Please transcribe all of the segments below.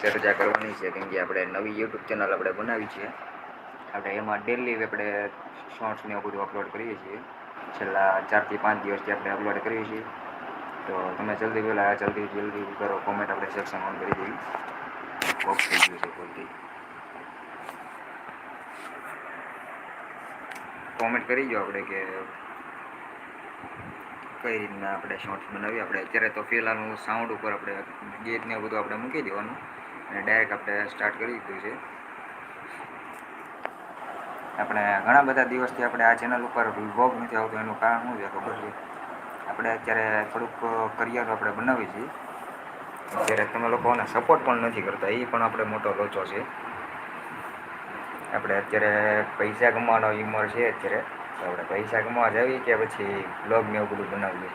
ચર્ચા કરવાની છે, કેમ કે આપણે નવી યુટ્યુબ ચેનલ આપણે બનાવી છે. આપણે એમાં ડેલી આપણે શોર્ટ્સ ને એવું બધું અપલોડ કરીએ છીએ. છેલ્લા ચારથી પાંચ દિવસથી આપણે અપલોડ કરીએ છીએ. તો તમે જલ્દી પહેલાં જલ્દી જલ્દી કરો કોમેન્ટ આપણે સેક્શન ઓન કરી દેવી બોક્સ થઈ ગયું છે બોલતી કોમેન્ટ કરી દો આપણે કે કઈ રીતના આપણે શોર્ટ્સ બનાવી. આપણે અત્યારે તો ફિલહાલ સાઉન્ડ ઉપર આપણે ગેટ ને એવું બધું આપણે મૂકી દેવાનું. અને ડાયરેક્ટ આપણે સ્ટાર્ટ કરી દીધું છે. આપણે ઘણા બધા દિવસથી આપણે આ ચેનલ ઉપર વ્લોગ નથી આવતો, એનું કારણ શું છે ખબર છે? આપણે અત્યારે થોડુંક કરિયર આપણે બનાવીએ છીએ અત્યારે તમે લોકોને સપોર્ટ પણ નથી કરતા, એ પણ આપણે મોટો લોચો છે. આપણે અત્યારે પૈસા કમાવાનો ઉંમર છે અત્યારે. તો આપણે પૈસા કમાવા જઈએ કે પછી બ્લોગ ને એવું બધું બનાવીએ?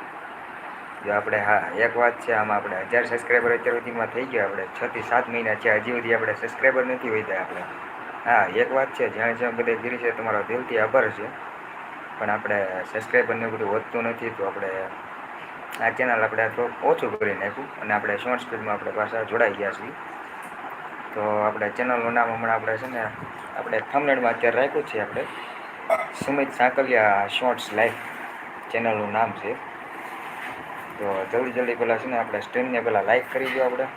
જો આપણે હા, એક વાત છે, આમાં આપણે હજાર સબસ્ક્રાઈબર અત્યાર સુધીમાં થઈ ગયો, આપણે છ થી સાત મહિના છે, હજી સુધી આપણે સબસ્ક્રાઈબર નથી વધ્યા આપણે. હા, એક વાત છે જ્યાં જ્યાં બધે ગીરી છે, તમારો દિલથી આભાર છે, પણ આપણે સબસ્ક્રાઈબર ને બધું વધતું નથી, તો આપણે આ ચેનલ આપણે થોડુંક ઓછું કરી નાખ્યું, અને આપણે શોર્ટ સ્પીડમાં આપણે પાછા જોડાઈ ગયા છીએ. તો આપણે ચેનલનું નામ હમણાં આપણે છે ને, આપણે થમનેડમાં અત્યારે રાખ્યું છે આપણે. સુમિત સાંકલિયા શોર્ટ્સ લાઈફ ચેનલનું નામ છે. તો જલ્દી જલ્દી પહેલાં છે ને આપણે સ્ટ્રીમને પહેલાં લાઈક કરી દો આપણે.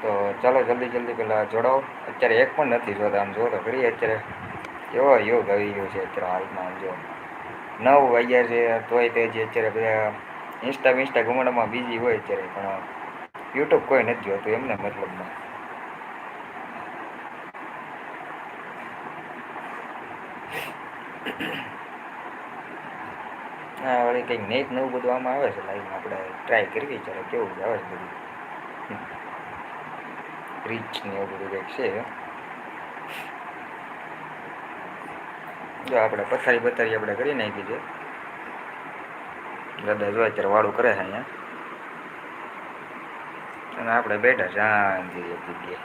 તો ચાલો જલ્દી જલ્દી પહેલાં જોડાઓ. અત્યારે એક પણ નથી જોતા, આમ જો તો કરીએ અત્યારે કેવો યોગ આવી ગયો છે અત્યારે હાલમાં જો. નવ વાગ્યા છે, તોય તે જે અત્યારે બધા ઇન્સ્ટા વિન્સ્ટા ઘુમાડામાં બીજી હોય અત્યારે, પણ યુટ્યુબ કોઈ નથી જોતું એમને મતલબમાં. હા, વળી કંઈક નેટ નવું બધું આમાં આવે છે લાઈવમાં આપણે ટ્રાય કરવી ચાલો કેવું જ આવે છે બધું. રીચ ને એવું બધું કંઈક છે. જો આપણે પથારી પથારી આપણે કરી નાખી છે. દાદા જો અત્યારે વાળું કરે છે અહીંયા. અને આપણે બેઠા શાંતિ જગ્યાએ.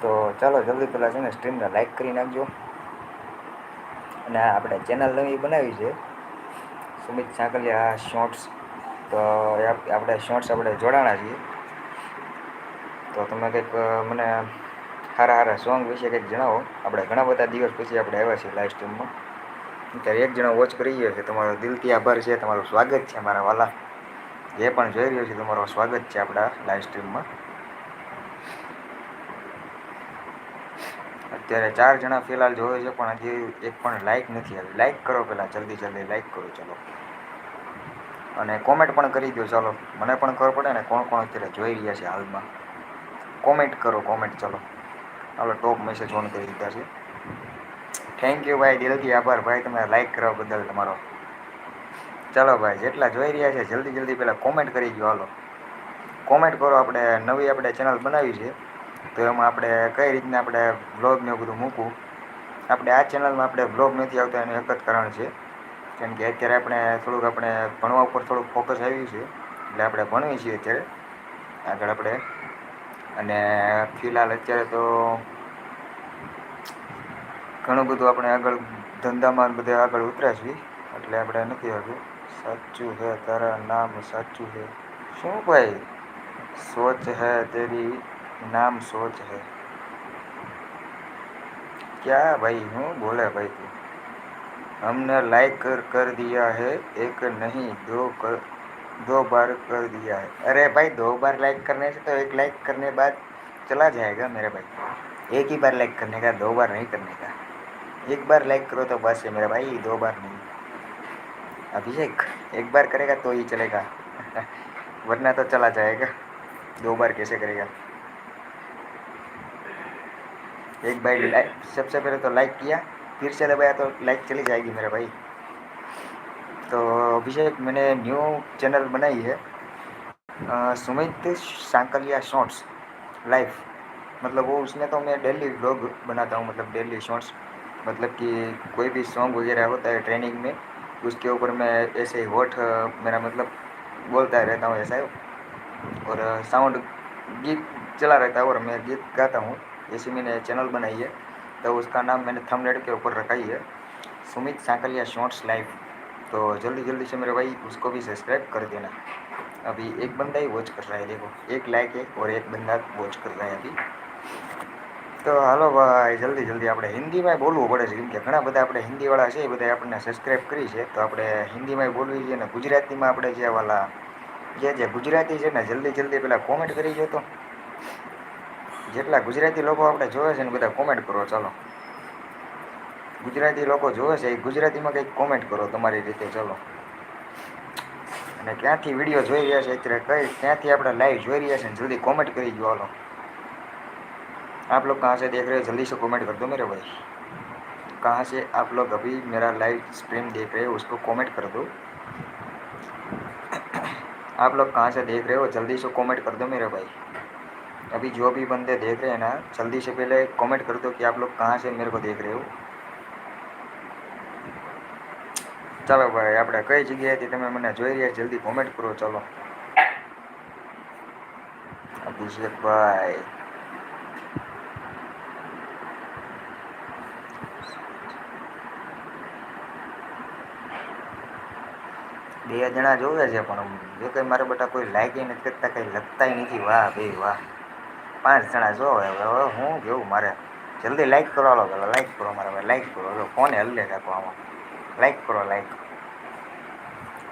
તો ચાલો જલ્દી પહેલાં છે ને સ્ટ્રીમને લાઈક કરી નાખજો. અને આપણે ચેનલ નવી બનાવી છે. સુમિત સાંકલિયા શોર્ટ્સ તો આપણે શોર્ટ્સ આપણે જોડાણા છીએ. તો તમે કંઈક મને સારા સારા સોંગ વિશે કંઈક જણાવો. આપણે ઘણા બધા દિવસ પછી આપણે આવ્યા છીએ લાઈવ સ્ટ્રીમમાં ત્યારે એક જણા વોચ કરી રહ્યો છે. તમારો દિલથી આભાર છે. તમારું સ્વાગત છે મારા વાલા. જે પણ જોઈ રહ્યો છે, તમારો સ્વાગત છે આપણા લાઈવ સ્ટ્રીમમાં અત્યારે ચાર જણા ફિલહાલ જોવે છે, પણ હજી એક પણ લાઈક નથી આવી. લાઈક કરો પહેલાં જલ્દી જલ્દી લાઈક કરો, ચલો. અને કોમેન્ટ પણ કરી દો ચાલો. મને પણ ખબર પડે ને કોણ કોણ અત્યારે જોઈ રહ્યા છે હાલમાં. કોમેન્ટ કરો કોમેન્ટ ચલો. આપણે ટોપ મેસેજ ઓન કરી દીધા છે. થેન્ક યુ ભાઈ, દિલથી આભાર. ભાઈ, તમે લાઈક કરવા બદલ તમારો. ચાલો, ભાઈ, જેટલા જોઈ રહ્યા છે, જલ્દી જલ્દી પહેલાં કોમેન્ટ કરી દો હાલો. કોમેન્ટ કરો, આપણે નવી આપણે ચેનલ બનાવી છે. તો એમાં આપણે કઈ રીતના આપણે બ્લોગને એવું બધું મૂકવું? આપણે આ ચેનલમાં આપણે બ્લોગ નથી આવતા એનું એક જ કારણ છે. કેમ કે અત્યારે આપણે થોડુંક આપણે ભણવા ઉપર થોડુંક ફોકસ આવ્યું છે. એટલે આપણે ભણીએ છીએ અત્યારે. આગળ આપણે. અને ફિલહાલ અત્યારે તો ઘણું બધું આપણે આગળ ધંધામાં બધે આગળ ઉતર્યા છીએ. એટલે આપણે નથી આવ્યું. સાચું છે, તારા નામ સાચું છે. શું ભાઈ? સોચ હે તેરી नाम सोच है क्या भाई हूँ? बोले भाई तू। हमने लाइक कर कर दिया है, एक नहीं, दो कर, दो बार कर दिया है। अरे भाई, दो बार लाइक करने से तो एक लाइक करने बाद चला जाएगा मेरे भाई। एक ही बार लाइक करने का, दो बार नहीं करने का। एक बार लाइक करो तो बस है मेरा भाई, दो बार नहीं। अभिषेक एक बार करेगा तो ही चलेगा। वरना तो चला जाएगा। दो बार कैसे करेगा? एक बार लाइक सबसे पहले तो लाइक किया फिर से दबाया तो लाइक चली जाएगी मेरा भाई। तो अभिषेक मैंने न्यू चैनल बनाई है सुमित सांकलिया शॉर्ट्स लाइव मतलब वो उसमें तो मैं डेली व्लॉग बनाता हूँ मतलब डेली शॉर्ट्स मतलब कि कोई भी सॉन्ग वगैरह होता है ट्रेनिंग में उसके ऊपर मैं ऐसे ही अ, मेरा मतलब बोलता रहता हूँ ऐसा। और साउंड गीत चला रहता है और मैं गीत गाता हूँ। ऐसी मैंने चैनल बनाई है तो उसका नाम मैंने थंबनेल के ऊपर रखा ही है सुमित सांकलिया शॉर्ट्स लाइव तो जल्दी जल्दी से मेरे भाई उसको भी सब्सक्राइब कर देना अभी एक बंदा ही वॉच कर रहा है देखो एक लाइक है और एक बंदा वॉच कर रहा है अभी તો હાલો ભાઈ જલ્દી જલ્દી આપણે હિન્દીમાં બોલવું પડે છે કેમ કે ઘણા બધા આપણે હિન્દીવાળા છે એ બધા આપણને સબસ્ક્રાઈબ કરી છે તો આપણે હિન્દીમાં બોલવી છે ને ગુજરાતીમાં આપણે જે વાલા જે જે ગુજરાતી છે ને જલ્દી જલ્દી પેલા કોમેન્ટ કરી જો તો જેટલા ગુજરાતી લોકો આપણે જોવે છે ને બધા કોમેન્ટ કરો ચાલો ગુજરાતી લોકો જોવે છે એ ગુજરાતીમાં કંઈક કોમેન્ટ કરો તમારી રીતે ચલો અને ક્યાંથી વિડીયો જોઈ રહ્યા છે અત્યારે કઈ ક્યાંથી આપણે લાઈવ જોઈ રહ્યા છે ને જલ્દી કોમેન્ટ કરી દો હાલો आप लोग कहाँ से देख रहे हो जल्दी से कमेंट कर दो मेरे भाई कहाँ से आप लोग अभी मेरा लाइव स्ट्रीम देख रहे हो उसको कमेंट कर दो आप लोग कहाँ से देख रहे हो जल्दी से कमेंट कर दो मेरे भाई अभी जो भी बंदे देख रहे हैं ना जल्दी से पहले कमेंट कर दो कि आप लोग कहाँ से मेरे को देख रहे हो ચાલો ભાઈ આપણે કઈ જગ્યાએથી તમે મને જોઈ રહ્યા જલ્દી કોમેન્ટ કરો ચાલો અભિષેકભાઈ બે જણા જોવે છે પણ જો કંઈ મારા બેટા કોઈ લાઈક નથી કરતા કંઈ લખતાય નથી વાહ બે વાહ પાંચ જણા જો હવે હું કેવું મારે? જલ્દી લાઈક કરો હાલો પેલા લાઈક કરો મારે ભાઈ લાઈક કરો. હવે ફોને હલ્લે કાકો આમાં. લાઈક કરો લાઈક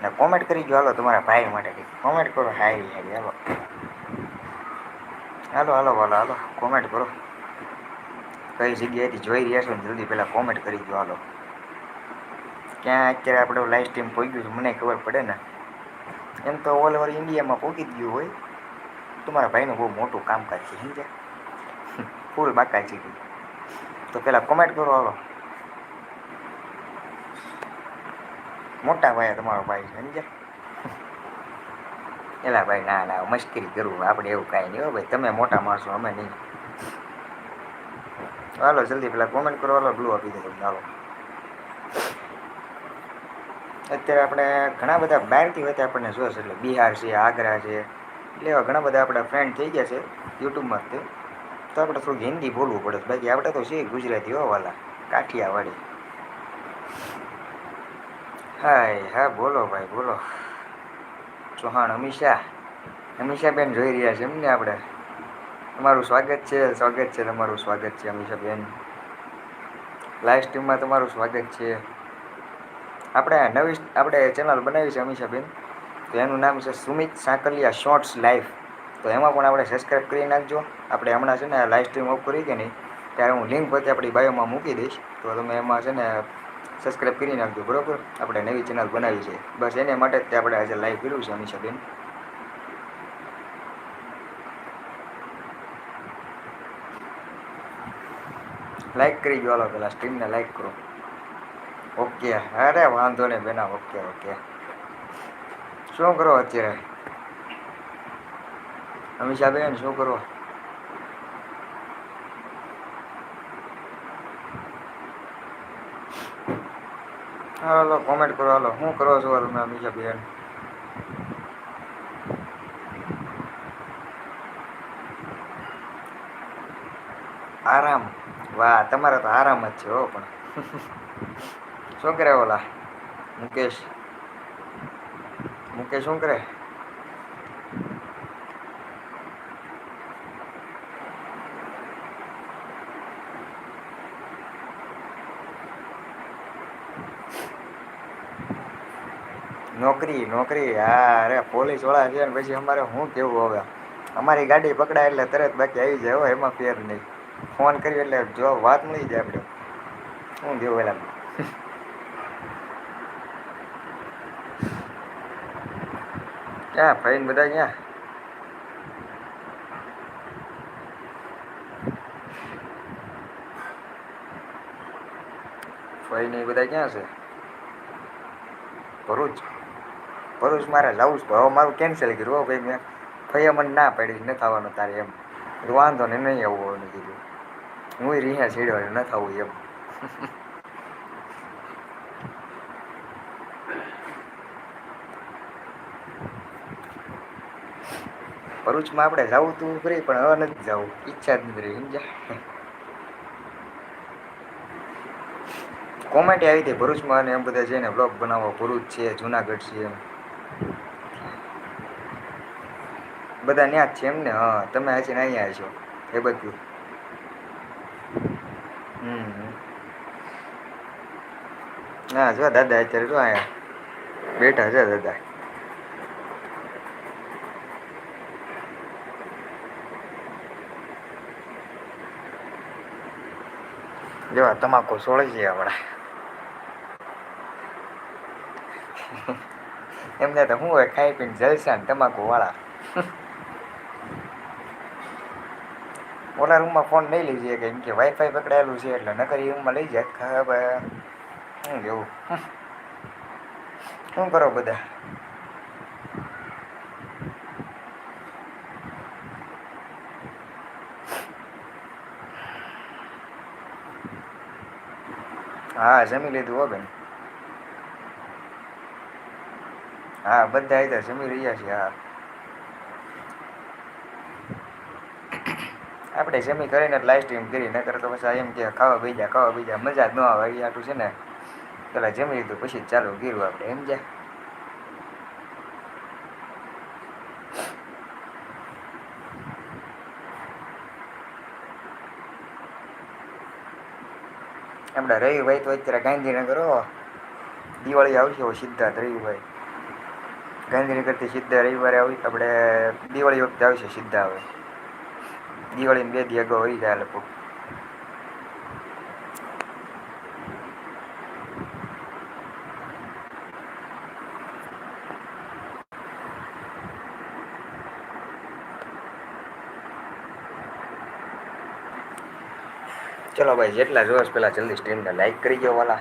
ને કોમેન્ટ કરી જો હાલો તમારા ભાઈ માટે કોમેન્ટ કરો હાય હારી હાલો. હાલો હાલો હાલો હાલો. કોમેન્ટ કરો. કઈ જગ્યાએથી જોઈ રહ્યા છો ને જલ્દી પહેલાં કોમેન્ટ કરી દો હાલો. ક્યાં અત્યારે આપણે લાઈવ સ્ટ્રીમ પહોંચ્યું છે, મને ખબર પડે ને. એમ તો ઓલ ઓવર ઇન્ડિયામાં પહોંચી ગયું હોય. તમારા ભાઈનું બહુ મોટું કામકાજ છે, સમજ્યા? ફૂલ બાકા છે. તો પહેલાં કોમેન્ટ કરો, હાલો. મોટા ભાઈ તમારો ભાઈ છે, સમજ્યા? એલા ભાઈ, ના ના મશ્કરી કરવું આપણે એવું કાંઈ નહીં, હો ભાઈ, તમે મોટા માણસો, અમે નહીં. હાલો, જલ્દી પેલા કોમેન્ટ કરો, હાલો બ્લુ આપી દે હાલો. અત્યારે આપણે ઘણા બધા બહારથી હોય આપણને જોશે, એટલે બિહાર છે, આગ્રા છે એટલે એવા ઘણા બધા આપણા ફ્રેન્ડ થઈ ગયા છે યુટ્યુબમાં તે. તો આપણે થોડુંક હિન્દી બોલવું પડે બાકી આપણે તો છે ગુજરાતી હોવાલા કાઠિયાવાડી. હાય, હા, બોલો ભાઈ, બોલો. ચૌહાણ, અમીષા. અમીષાબેન જોઈ રહ્યા છે એમને આપણે. તમારું સ્વાગત છે સ્વાગત છે, તમારું સ્વાગત છે, અમીષાબેન. લાઈવ સ્ટ્રીમમાં તમારું સ્વાગત છે. આપણે નવી, આપણે ચેનલ બનાવી છે, અમીષાબેન. તો એનું નામ છે સુમિત સાંકલિયા શોર્ટ્સ લાઈફ તો એમાં પણ આપણે સબસ્ક્રાઈબ કરી નાખજો. આપણે હમણાં છે ને લાઈવ સ્ટ્રીમ ઓફ કરી કે નહીં ત્યારે હું લિંક પોતે આપણી બાયોમાં મૂકી દઈશ. તો તમે એમાં છે ને સબસ્ક્રાઈબ કરી નાખજો, બરાબર? આપણે નવી ચેનલ બનાવી છે. બસ એને માટે જ તે આપણે આજે લાઈવ કર્યું છે અમીષાબેન લાઈક કરી ગયો હાલો, પેલા સ્ટ્રીમને લાઈક કરો. ઓકે અરે વાંધો નહીં, બેના ઓકે ઓકે શું કરો અત્યારે? અમીષાબેન શું કરો? હાલો કોમેન્ટ કરો, હાલો. શું કરો છો તમે બેન? આરામ. વાહ, તમારે તો આરામ જ છે હો પણ. શું કરે ઓલા? મુકેશ? મુકેશ શું કરે? નોકરી નોકરી. હા, અરે, પોલીસવાળા છે ને પછી અમારે શું કેવું હવે? અમારી ગાડી પકડાય એટલે તરત બાકી આવી જાય હો, એમાં ફેર નહીં. ફોન કર્યો એટલે જો વાત મળી જાય આપણે શું કેવું પેલા ક્યાં ફાઈન બધા ક્યાં ફાઈન એ બધા ક્યાં છે ભરૂચ ભરૂચ મારે જવું જ હવે મારું કેન્સલ કર્યું. હો ભાઈ મેં ભાઈએ મને ના પાડી, ન થવાનું તારે એમ. વાંધો ને નહીં આવવું હોય કીધું. હું રહ્યા છેડ્યો ન થવું એમ. ભરૂચમાં આપણે જવું તું ખરી પણ હવે નથી જવું. ઈચ્છા જ નથી સમજ્યા? કોમેન્ટ આવી હતી ભરૂચમાં અને એમ બધા જઈને બ્લોગ બનાવો ભરૂચ છે, જુનાગઢ છે એમ. બધા ત્યાં જ છે એમ ને? હા, તમે હજી અહીંયા છો એ બધું. હમ. હા, જો દાદા અત્યારે જો અહીંયા બેઠા છે, દાદા. જો તમાકુ સોળે છે આપણે એમને તો શું હોય ખાઈ પીને જલસા ને તમાકુ વાળા. ઓલા રૂમમાં ફોન નહીં લઈ જઈએ કેમ કે વાઈફાઈ પકડાયેલું છે એટલે નકર રૂમમાં લઈ જાય ખબર. શું જેવું શું કરો બધા? હા, જમી લીધું હો બેન. હા, બધા આવ્યા જમી રહ્યા છીએ હા. આપણે જમી કરીને જ લાઈવ સ્ટ્રીમ કરી નકર તો પછી એમ કે ખાવા બીજા ખાવા બીજા મજા જ ન આવે આટલું છે ને. પેલા જમી લીધું, પછી ચાલુ કર્યું આપણે, એમ જાય આપણા રવિભાઈ તો અત્યારે ગાંધીનગર દિવાળી આવશે હો સિદ્ધાર્થ રવિભાઈ ગાંધીનગરથી સીધા રવિવારે આવી આપણે દિવાળી વખતે આવશે સીધા હવે. દિવાળીને બે દી અગાઉ આવી જાય લોકો ચલો ભાઈ, જેટલા જોશ પેલા જલ્દી સ્ટ્રીમને લાઈક કરી દો વાલા.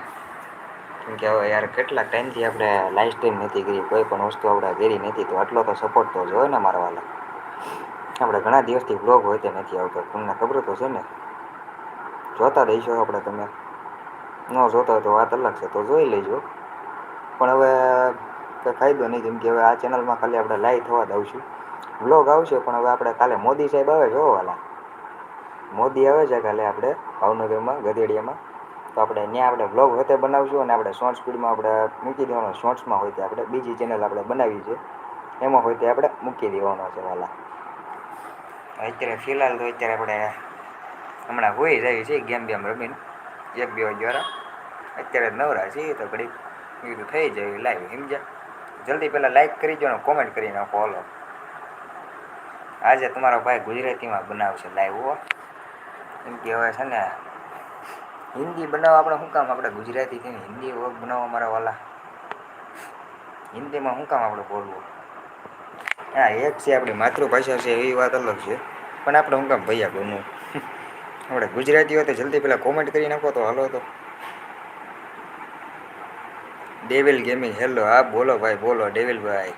કેમ કે હવે યાર કેટલા ટાઈમથી આપણે લાઈવ સ્ટ્રીમ નથી કરી, કોઈ પણ વસ્તુ આપણે કરી નથી, તો આટલો તો સપોર્ટ તો જોયો ને મારા વાલા. આપણે ઘણા દિવસથી બ્લોગ હોય તે નથી આવતો, તમને ખબર તો છે ને. જોતા રહીશો આપણે તમે. ન જોતા હોય તો વાત અલગ છે, તો જોઈ લેજો. પણ હવે કંઈ ફાયદો નહીં, કેમ કે હવે આ ચેનલમાં ખાલી આપણે લાઈવ થવા દઉં છું. બ્લોગ આવશે, પણ હવે આપણે કાલે મોદી સાહેબ આવે જોવાલા મોદી આવે છે કાલે આપણે ભાવનગરમાં, ગધેડિયામાં. તો આપણે ત્યાં આપણે બ્લોગ હોય તે બનાવશું અને આપણે શોર્ટ સ્પીડમાં આપણે મૂકી દેવાનો શોર્ટ્સમાં હોય તે આપણે બીજી ચેનલ આપણે બનાવી છે. એમાં હોય તે આપણે મૂકી દેવાનો છે વાલા. અત્યારે ફિલહાલ તો અત્યારે આપણે હમણાં હોઈ જાય છે, ગેમ બેમ રમીને, એક બે દ્વારા અત્યારે નવરા છીએ તો ઘડી કીધું થઈ જાય લાઈવ સમજ્યા જલ્દી પહેલાં લાઈક કરી દો કોમેન્ટ કરી નાખો, હલો. આજે તમારો ભાઈ ગુજરાતીમાં બનાવશે લાઈવ હો. એમ કે હવે છે ને, હિન્દી બનાવવા આપણે શું કામ આપણે ગુજરાતી થઈને હિન્દી વર્ગ બનાવવા મારા વાલા. હિન્દીમાં શું કામ આપણે બોલવું? હા એક છે, આપણી માતૃભાષા છે એવી વાત અલગ છે. પણ આપણે શું કામ ભૈયા બનવું? આપણે ગુજરાતી હોય તો જલ્દી પહેલાં કોમેન્ટ કરી નાખો તો હાલો તો. ડેવિલ ગેમિંગ હેલો હા, બોલો ભાઈ, બોલો ડેવિલભાઈ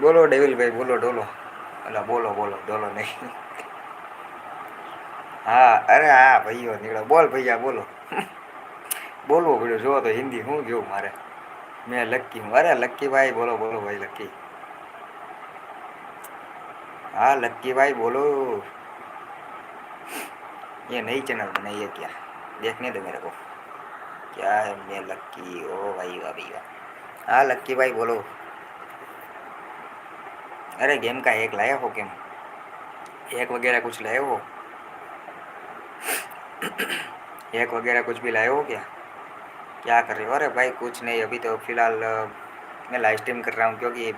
બોલો ડેવિલભાઈ બોલો, ડોલો. એટલે બોલો બોલો, ડોલો નહીં. હા અરે હા ભાઈઓ નીકળો બોલ ભૈયા બોલો બોલવું પડ્યું જુઓ તો હિન્દી શું કેવું મારે મેં લક્કી અરે લક્કી ભાઈ બોલો બોલો ભાઈ લક્કી हाँ लक्की भाई बोलो ये नई चैनल बनाई है क्या देखने दो मेरे को क्या है मैं लक्की ओ भाई वाह भाई वाह हाँ लक्की भाई बोलो अरे गेम का एक लाया हो गेम एक वगैरह कुछ लाए हो एक वगैरह कुछ भी लाए हो क्या? क्या कर रहे हो? अरे भाई, कुछ नहीं, अभी तो फ़िलहाल मैं लाइव स्ट्रीम कर रहा हूँ क्योंकि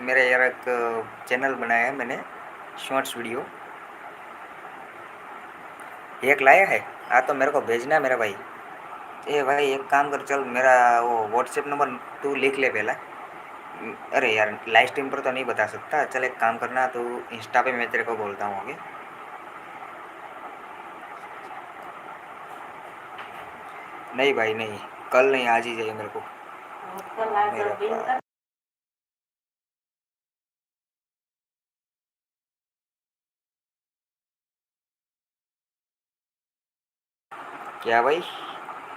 मेरे यार एक चैनल बनाया है मैंने शॉर्ट्स वीडियो एक लाया है? हाँ तो मेरे को भेजना है मेरा भाई। ए भाई, एक काम कर, चल, मेरा वो व्हाट्सएप नंबर तू लिख ले पहला। अरे यार लाइव स्ट्रीम पर तो नहीं बता सकता। चल, एक काम करना तो इंस्टा पे मैं तेरे को बोलता हूँ आगे नहीं भाई नहीं। कल नहीं आज ही चाहिए मेरे को। मेरे क्या भाई?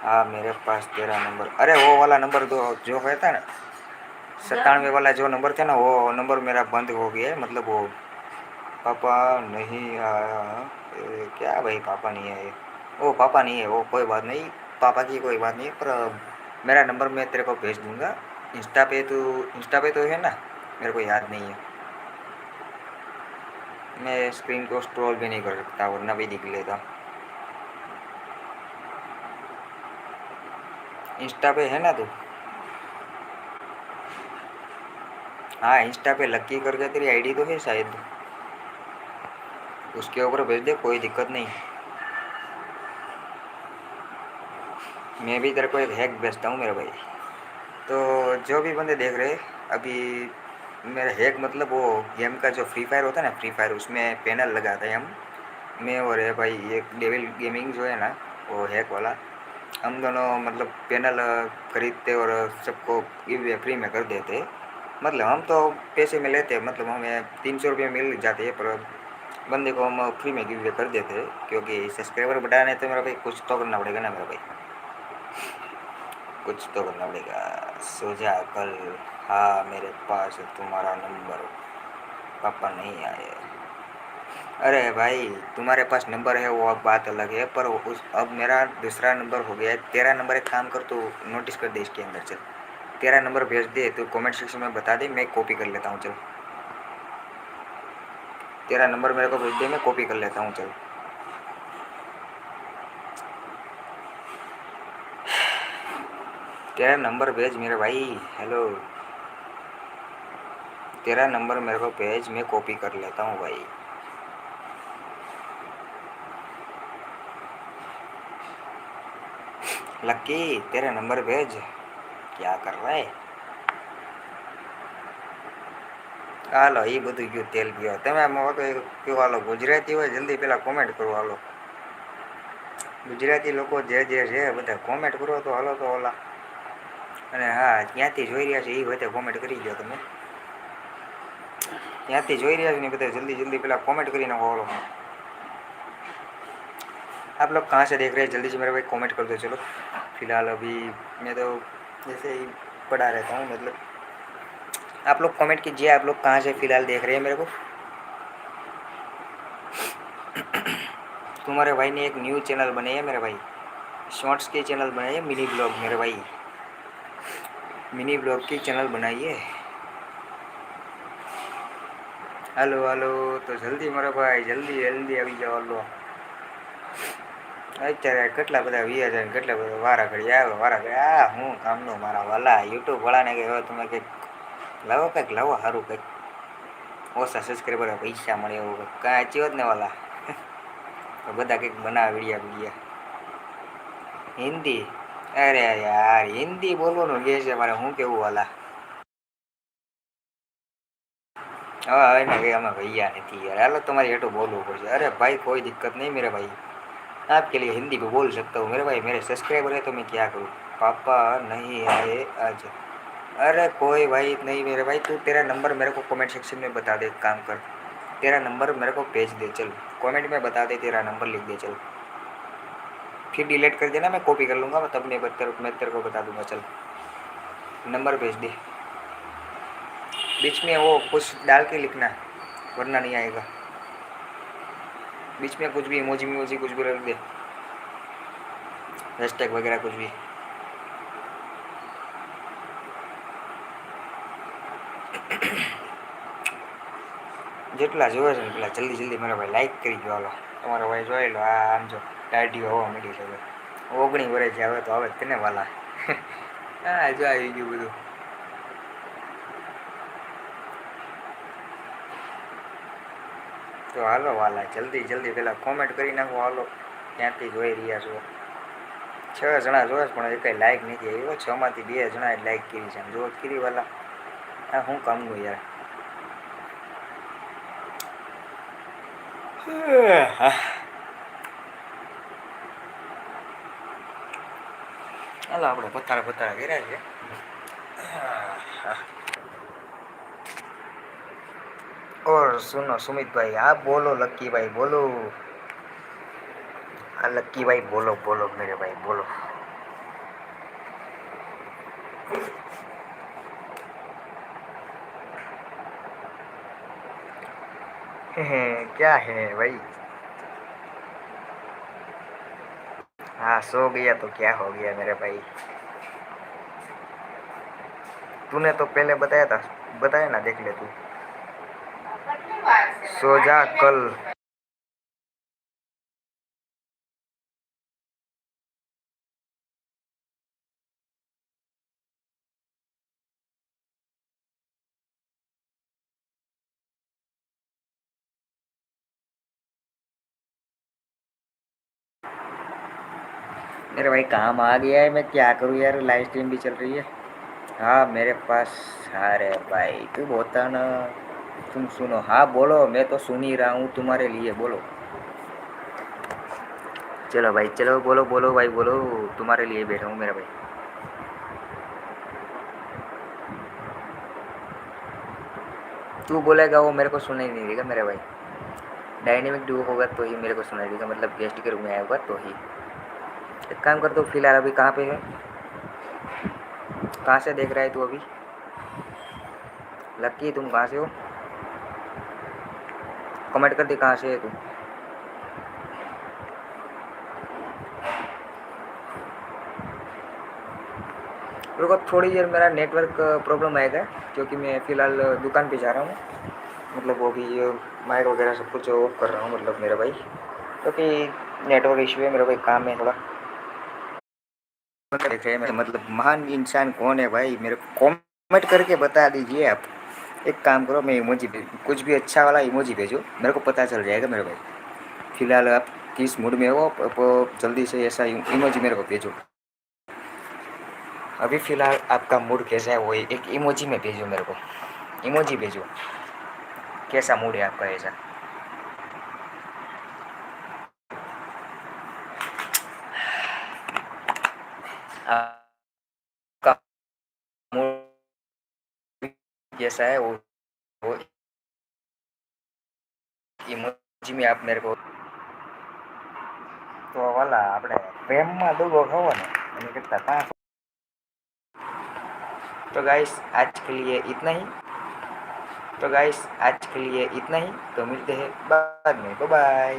हाँ मेरे पास तेरा नंबर। अरे वो वाला नंबर दो जो है था ना सत्तानवे वाला जो नंबर था ना वो नंबर मेरा बंद हो गया है। मतलब वो पापा नहीं आया। क्या भाई पापा नहीं है वो पापा नहीं है वो कोई बात नहीं। पापा की कोई बात नहीं, पर मेरा नंबर मैं तेरे को भेज दूँगा। इंस्टा पे तो इंस्टा पे तो है ना? मेरे को याद नहीं है। मैं स्क्रीन को स्क्रॉल भी नहीं कर सकता, वरना भी दिख लेता। इंस्टा पे है ना तू? हाँ इंस्टा पे लक्की करके तेरी आईडी तो है शायद। उसके ऊपर भेज दे, कोई दिक्कत नहीं। मैं भी तेरे को एक हैक बेचता हूँ मेरे भाई। तो जो भी बंदे देख रहे, अभी मेरा हैक मतलब वो गेम का जो फ्री फायर होता है ना फ्री फायर उसमें पैनल लगाते हैं हम। मैं और है भाई, ये डेविल गेमिंग जो है ना, वो हैक वाला, हम दोनों मतलब पैनल खरीदते और सबको फ्री में कर देते। मतलब हम तो पैसे में लेते मतलब हमें तीन सौ रुपये मिल जाते हैं, पर बंदे को हम फ्री में गिव कर देते, क्योंकि सब्सक्राइबर बढ़ाने तो मेरा भाई कुछ तो करना पड़ेगा ना मेरा भाई। कुछ तो करना पड़ेगा। सो जा कल। हाँ मेरे पास तुम्हारा नंबर। पापा नहीं आए। अरे भाई, तुम्हारे पास नंबर है, वो अब बात अलग है, पर उस, अब मेरा दूसरा नंबर हो गया है। तेरा नंबर एक काम कर तो नोटिस कर दे इसके अंदर, चल। तेरा नंबर भेज दे तो कमेंट सेक्शन में बता दे, मैं कॉपी कर लेता हूँ, चल। तेरा नंबर मेरे को भेज दे, मैं कॉपी कर लेता हूँ, चल। तेरा नंबर भेज मेरे भाई हेलो तेरा नंबर मेरे को भेज मैं कॉपी कर लेता हूँ भाई लक्की तेरा नंबर भेज क्या कर रहा है હાલો એ બધું ગયું તેલ ગયો તમે આમાં તો કયો હાલો ગુજરાતી હોય જલ્દી પહેલાં કોમેન્ટ કરો હાલો ગુજરાતી લોકો જે જે છે બધા કોમેન્ટ કરો તો હાલો તો ઓલા અને હા ક્યાંથી જોઈ રહ્યા છે એ બધા કોમેન્ટ કરી દો તમે ક્યાંથી જોઈ રહ્યા છે ને બધા जल्दी जल्दी પહેલાં કોમેન્ટ કરી નાખો હાલો आप लोग कहाँ से देख रहे हैं जल्दी से मेरे भाई कमेंट कर दो चलो फिलहाल अभी मैं तो जैसे ही पढ़ा रहता हूँ मतलब आप लोग कमेंट कीजिए आप लोग कहाँ से फिलहाल देख रहे हैं मेरे को तुम्हारे भाई ने एक न्यू चैनल बनाई है मेरे भाई शॉर्ट्स की चैनल बनाई है मिनी ब्लॉग मेरे भाई मिनी ब्लॉग की चैनल बनाई है हेलो हेलो तो जल्दी मेरे भाई जल्दी जल्दी अभी जाओ लो અત્યારે કેટલા બધા વ્યા છે કેટલા બધા વારા ઘડી આવે વારા ઘડી આ હું કામનું મારા વાલા યુટ્યુબ વાળાને કે હવે તમે કંઈક લાવો કંઈક લાવો સારું કંઈક ઓછા સબસ્ક્રાઈબર પૈસા મળે એવું કંઈક કાંઈ અચી જ ને વાલા તો બધા કંઈક બનાવે વિડીયા વિડીયા હિન્દી અરે યાર હિન્દી બોલવાનું કહે છે મારે હું કેવું વાલા હવે હવે ને કંઈ અમે ભૈયા નથી યાર હાલો તમારી હેઠું બોલવું પડશે અરે ભાઈ કોઈ દિક્કત નહીં मेरे भाई आपके लिए हिंदी में बोल सकता हूँ मेरे भाई मेरे सब्सक्राइबर है तो मैं क्या करूँ पापा नहीं आए आज अरे कोई भाई नहीं मेरे भाई तू तेरा नंबर मेरे को कमेंट सेक्शन में बता दे काम कर तेरा नंबर मेरे को भेज दे चल कमेंट में बता दे तेरा नंबर लिख दे चल फिर डिलीट कर देना मैं कॉपी कर लूँगा तब मैं तेरे मैं तेरे को बता दूंगा चल नंबर भेज दे बीच में वो कुछ डाल के लिखना वरना नहीं आएगा बीच में कुछ भी इमोजी इमोजी कुछ भी रख दे हैशटैग वगैरह कुछ भी જેટલા જોવે છે ને પેલા જલ્દી જલ્દી મારા ભાઈ લાઈક કરી દો હાલો તમારો ભાઈ જોઈ લો આ આમ જો દાઢીઓ હોવા મળી છે હવે ઓગણી વર્ષ આવે તો આવે તને વાલા. હા, જો આવી ગયું બધું. તો હાલો વાલા, જલ્દી જલ્દી પહેલાં કોમેન્ટ કરી નાખો હાલો. ક્યાંથી જોઈ રહ્યા છો. છ જણા જોવે છે, પણ એ કંઈ લાઈક નથી આવ્યો. છમાંથી બે જણાએ લાઈક કરી છે. જો કરી વાલા. આ હું કામનું યાર? હાલો આપણે પથારા પથારા કર્યા છે और सुनो सुमित भाई आप बोलो लक्की भाई बोलो हाँ लक्की भाई बोलो बोलो मेरे भाई बोलो क्या है भाई हाँ सो गया तो क्या हो गया मेरे भाई तूने तो पहले बताया था बताया ना देख ले तू सो जा कल मेरे भाई काम आ गया है, मैं क्या करूँ यार लाइव स्ट्रीम भी चल रही है। हाँ मेरे पास, अरे भाई तू बोलता ना? तुम सुनो हाँ बोलो, मैं तो सुन ही रहा हूँ, तुम्हारे लिए, बोलो। चलो भाई, चलो, बोलो बोलो भाई, बोलो, तुम्हारे लिए बैठा हूँ मेरा भाई। तू बोलेगा, वो मेरे को सुनाई नहीं देगा मेरा भाई। डायनेमिक डू होगा तो ही मेरे को सुनाई देगा मतलब गेस्ट के रूम में आएगा तो ही। एक काम कर दो, फ़िलहाल अभी कहाँ पे है? कहाँ से देख रहा है तू अभी? लक्की तुम कहाँ से हो? कमेंट कर दे कहाँ से है तू। रुको, थोड़ी देर मेरा नेटवर्क प्रॉब्लम आएगा, क्योंकि मैं फ़िलहाल दुकान पे जा रहा हूँ। मतलब वो भी माइक वगैरह सब कुछ ऑफ़ कर रहा हूँ मतलब मेरा भाई। क्योंकि नेटवर्क इशू है, मेरा भाई काम है थोड़ा। देख रहे मतलब महान इंसान कौन है भाई? मेरे को कमेंट करके बता दीजिए आप। एक काम करो, मैं इमोजी कुछ भी अच्छा वाला इमोजी भेजो। मेरे को पता चल जाएगा मेरे भाई। फ़िलहाल आप किस मूड में हो जल्दी से ऐसा इमोजी मेरे को भेजो। अभी फ़िलहाल आपका मूड कैसा है, वो एक इमोजी में भेजो मेरे को। इमोजी भेजो। कैसा मूड है आपका ऐसा आपका मूड कैसा है वो वो ઇમોજી में आप मेरे को તો વાલા આપણે પ્રેમમાં દુગો ખાવો ને એની કરતાં પાંચ तो गाइस आज के लिए इतना ही तो गाइस आज के लिए इतना ही तो मिलते हैं बाद में बाय बाय